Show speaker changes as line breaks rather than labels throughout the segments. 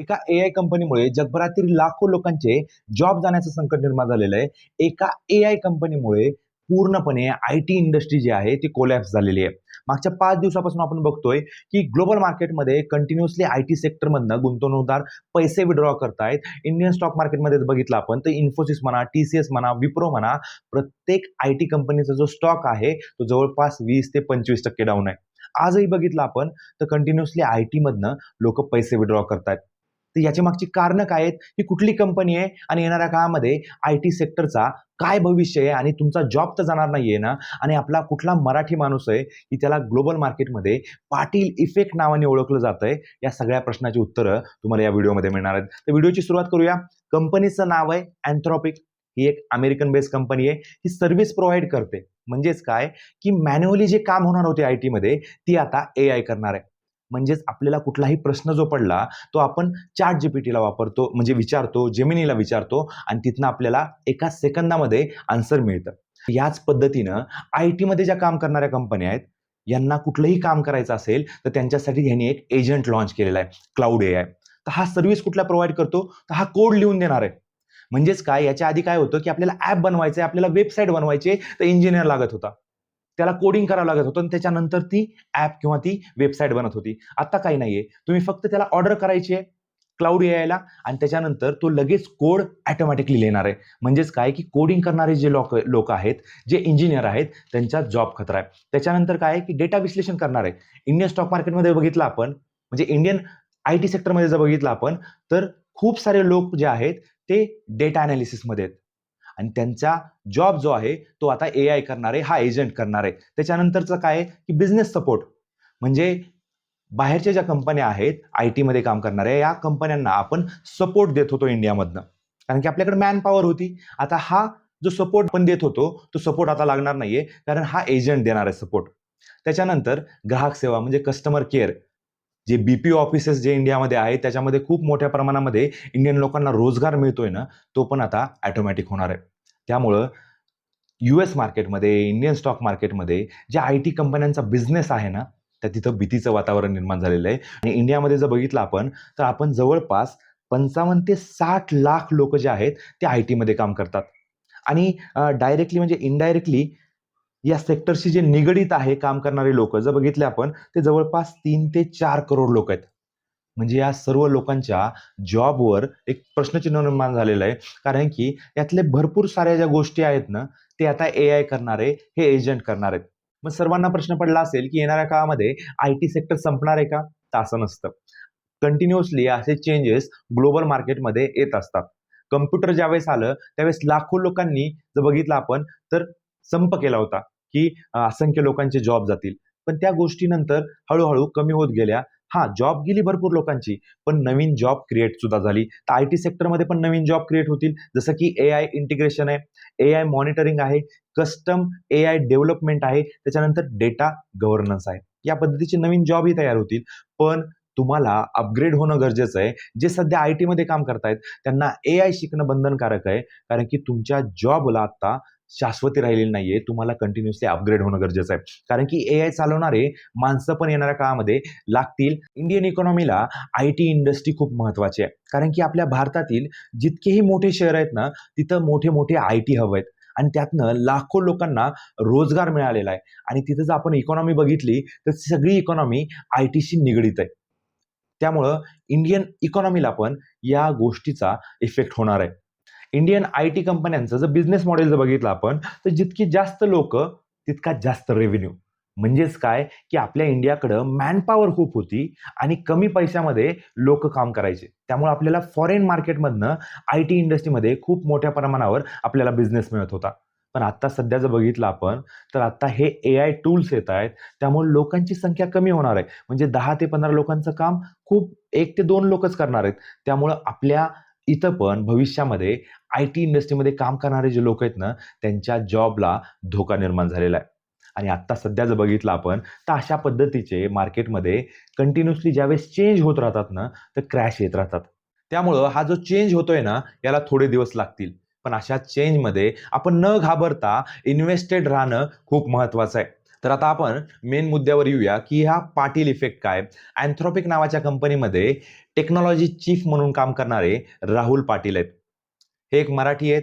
एका ए आय कंपनीमुळे जगभरातील लाखो लोकांचे जॉब जाण्याचं संकट निर्माण झालेलं आहे. एका ए आय कंपनीमुळे पूर्णपणे आय टी इंडस्ट्री जी आहे ती कोलॅप्स झालेली आहे. मागच्या पाच दिवसापासून आपण बघतोय की ग्लोबल मार्केटमध्ये कंटिन्युअसली आय टी सेक्टरमधनं गुंतवणूकदार पैसे विड्रॉ करतायत. इंडियन स्टॉक मार्केटमध्ये बघितलं आपण तर इन्फोसिस म्हणा टी सी एस म्हणा विप्रो म्हणा प्रत्येक आय टी कंपनीचा जो स्टॉक आहे तो जवळपास वीस ते पंचवीस टक्के डाऊन आहे. आजही बघितलं आपण तर कंटिन्युअसली आय टीमधनं लोक पैसे विड्रॉ करतायत. तर याची मागची कारणं काय आहेत? ही कुठली कंपनी आहे? आणि येणाऱ्या काळामध्ये आय टी सेक्टरचा काय भविष्य आहे? आणि तुमचा जॉब तर जाणार नाही आहे ना? आणि आपला कुठला मराठी माणूस आहे की त्याला ग्लोबल मार्केटमध्ये पाटील इफेक्ट नावाने ओळखलं जात आहे या सगळ्या प्रश्नाची उत्तरं तुम्हाला या व्हिडिओमध्ये मिळणार आहेत. तर व्हिडिओची सुरुवात करूया. कंपनीचं नाव आहे अँथ्रॉपिक ही एक अमेरिकन बेस्ड कंपनी आहे. ही सर्व्हिस प्रोव्हाइड करते. म्हणजेच काय? की मॅन्युअली जे काम होणार होते आय टीमध्ये ती आता ए आय करणार आहे. म्हणजेच आपल्याला कुठलाही प्रश्न जो पडला तो आपण चार्ट जीपीटीला वापरतो म्हणजे विचारतो जेमिनीला विचारतो आणि तिथनं आपल्याला एका सेकंदामध्ये आन्सर मिळतं. याच पद्धतीनं आय टीमध्ये ज्या काम करणाऱ्या कंपन्या आहेत यांना कुठलंही काम करायचं असेल तर त्यांच्यासाठी यांनी एक एजंट लॉन्च केलेला आहे क्लाउड ए आय तर हा सर्व्हिस कुठला प्रोव्हाइड करतो? तर हा कोड लिहून देणार आहे. म्हणजेच काय? याच्या आधी काय होतं की आपल्याला ॲप बनवायचं आहे आपल्याला वेबसाईट बनवायची तर इंजिनियर लागत होता. त्याला कोडिंग करावं लागत होतं आणि त्याच्यानंतर ती ॲप किंवा ती वेबसाईट बनत होती. आता काही नाहीये. तुम्ही फक्त त्याला ऑर्डर करायची आहे. क्लाउड यायला आणि त्याच्यानंतर तो लगेच कोड ॲटोमॅटिकली लिहिणार आहे. म्हणजेच काय की कोडिंग करणारे जे लोक लोक आहेत जे इंजिनियर आहेत त्यांचा जॉब खतरा आहे. त्याच्यानंतर काय आहे की डेटा विश्लेषण करणार आहे. इंडियन स्टॉक मार्केटमध्ये बघितलं आपण म्हणजे इंडियन आय टी सेक्टरमध्ये जर बघितलं आपण तर खूप सारे लोक जे आहेत ते डेटा अनालिसिसमध्ये आहेत. आणि त्यांचा जॉब जो आहे तो आता ए आय करणार आहे हा एजंट करणार. आहे त्याच्यानंतरचं काय आहे? की बिझनेस सपोर्ट म्हणजे बाहेरच्या ज्या कंपन्या आहेत आय टीमध्ये काम करणाऱ्या या कंपन्यांना आपण सपोर्ट देत होतो इंडियामधनं. कारण की आपल्याकडे मॅन पॉवर होती. आता हा जो सपोर्ट आपण देत होतो तो सपोर्ट आता लागणार नाहीये. कारण हा एजंट देणार आहे सपोर्ट त्याच्यानंतर ग्राहक सेवा म्हणजे कस्टमर केअर जे बी पी ऑफिसेस जे इंडियामध्ये आहेत त्याच्यामध्ये खूप मोठ्या प्रमाणामध्ये इंडियन लोकांना रोजगार मिळतोय ना तो पण आता ॲटोमॅटिक होणार आहे. त्यामुळं यू एस मार्केटमध्ये इंडियन स्टॉक मार्केटमध्ये ज्या आय टी कंपन्यांचा बिझनेस आहे ना त्या तिथं भीतीचं वातावरण निर्माण झालेलं आहे. आणि इंडियामध्ये जर बघितलं आपण तर आपण जवळपास पंचावन्न ते साठ लाख लोक जे आहेत ते आय टीमध्ये काम करतात. आणि डायरेक्टली म्हणजे इनडायरेक्टली या सेक्टरशी जे निगडीत आहे काम करणारे लोक जर बघितले आपण ते जवळपास तीन ते चार करोड लोक आहेत. म्हणजे या सर्व लोकांच्या जॉबवर एक प्रश्नचिन्ह निर्माण झालेलं आहे. कारण की यातले भरपूर साऱ्या ज्या गोष्टी आहेत ना ते आता ए आय करणारे हे एजंट करणार आहेत. मग सर्वांना प्रश्न पडला असेल की येणाऱ्या काळामध्ये आय टी सेक्टर संपणार आहे का? तासं नसतं. कंटिन्युअसली असे चेंजेस ग्लोबल मार्केटमध्ये येत असतात. कम्प्युटर ज्यावेळेस आलं त्यावेळेस लाखो लोकांनी जर बघितलं आपण तर संप केला होता की असंख्य लोकांचे जॉब जातील. पण त्या गोष्टीनंतर हळूहळू कमी होत गेल्या. हा जॉब गेली भरपूर लोकांची पण नवीन जॉब क्रिएट सुद्धा झाली. तर आय टी सेक्टरमध्ये पण नवीन जॉब क्रिएट होतील. जसं की ए आय इंटिग्रेशन आहे ए आय मॉनिटरिंग आहे कस्टम ए आय डेव्हलपमेंट आहे. त्याच्यानंतर डेटा गव्हर्नन्स आहे. या पद्धतीचे नवीन जॉबही तयार होतील. पण तुम्हाला अपग्रेड होणं गरजेचं आहे. जे सध्या आय टीमध्ये काम करतायत त्यांना ए आय शिकणं बंधनकारक आहे. कारण की तुमच्या जॉबला आता शाश्वती राहिलेली नाहीये. तुम्हाला कंटिन्युअसली अपग्रेड होणं गरजेचं आहे. कारण की ए आय चालवणारे माणसं पण येणाऱ्या काळामध्ये लागतील. इंडियन इकॉनॉमीला आय टी इंडस्ट्री खूप महत्वाची आहे. कारण की आपल्या भारतातील जितकेही मोठे शहर आहेत ना तिथं मोठे मोठे आय टी हवं आहेत. आणि त्यातनं लाखो लोकांना रोजगार मिळालेला आहे. आणि तिथं जर आपण इकॉनॉमी बघितली तर सगळी इकॉनॉमी आय टीशी निगडीत आहे. त्यामुळं इंडियन इकॉनॉमीला पण या गोष्टीचा इफेक्ट होणार आहे. इंडियन आय टी कंपन्यांचं जर बिझनेस मॉडेल जर बघितलं आपण तर जितकी जास्त लोक तितका जास्त रेव्हेन्यू म्हणजेच काय? की आपल्या इंडियाकडं मॅनपॉवर खूप होती आणि कमी पैशामध्ये लोक काम करायचे. त्यामुळे आपल्याला फॉरेन मार्केटमधनं आय टी इंडस्ट्रीमध्ये खूप मोठ्या प्रमाणावर आपल्याला बिझनेस मिळत होता. पण आत्ता सध्या जर बघितलं आपण तर आत्ता हे ए आय टूल्स येत आहेत. त्यामुळे लोकांची संख्या कमी होणार आहे. म्हणजे दहा ते पंधरा लोकांचं काम खूप एक ते दोन लोकच करणार आहेत. त्यामुळं आपल्या इथं पण भविष्यामध्ये आय टी इंडस्ट्रीमध्ये काम करणारे जे लोक आहेत ना त्यांच्या जॉबला धोका निर्माण झालेला आहे. आणि आत्ता सध्या जर बघितलं आपण तर अशा पद्धतीचे मार्केटमध्ये कंटिन्युअसली ज्यावेळेस चेंज होत राहतात ना तर क्रॅश येत राहतात. त्यामुळं हा जो चेंज होतोय ना याला थोडे दिवस लागतील. पण अशा चेंजमध्ये आपण न घाबरता इन्व्हेस्टेड राहणं खूप महत्वाचं आहे. तर आता आपण मेन मुद्द्यावर येऊया की ह्या पाटील इफेक्ट काय? अँथ्रॉपिक नावाच्या कंपनीमध्ये टेक्नॉलॉजी चीफ म्हणून काम करणारे राहुल पाटील आहेत. हे एक मराठी आहेत.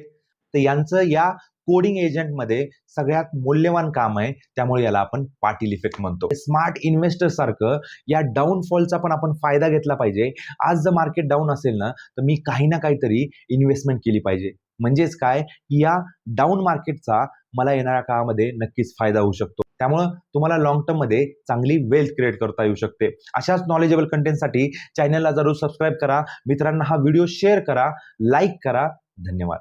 तर यांचं या कोडिंग एजंटमध्ये सगळ्यात मूल्यवान काम आहे. त्यामुळे याला आपण पाटील इफेक्ट म्हणतो. स्मार्ट इन्व्हेस्टर सारखं या डाऊनफॉलचा पण आपण फायदा घेतला पाहिजे. आज जर मार्केट डाऊन असेल ना तर मी काही ना काहीतरी इन्व्हेस्टमेंट केली पाहिजे. म्हणजेच काय? या डाऊन मार्केटचा मला येणाऱ्या काळामध्ये नक्कीच फायदा होऊ शकतो. त्यामुळं तुम्हाला लॉंग टर्ममध्ये चांगली वेल्थ क्रिएट करता येऊ शकते. अशाच नॉलेजेबल कंटेंटसाठी चॅनलला जरूर सबस्क्राईब करा. मित्रांना हा व्हिडिओ शेअर करा लाईक करा. धन्यवाद.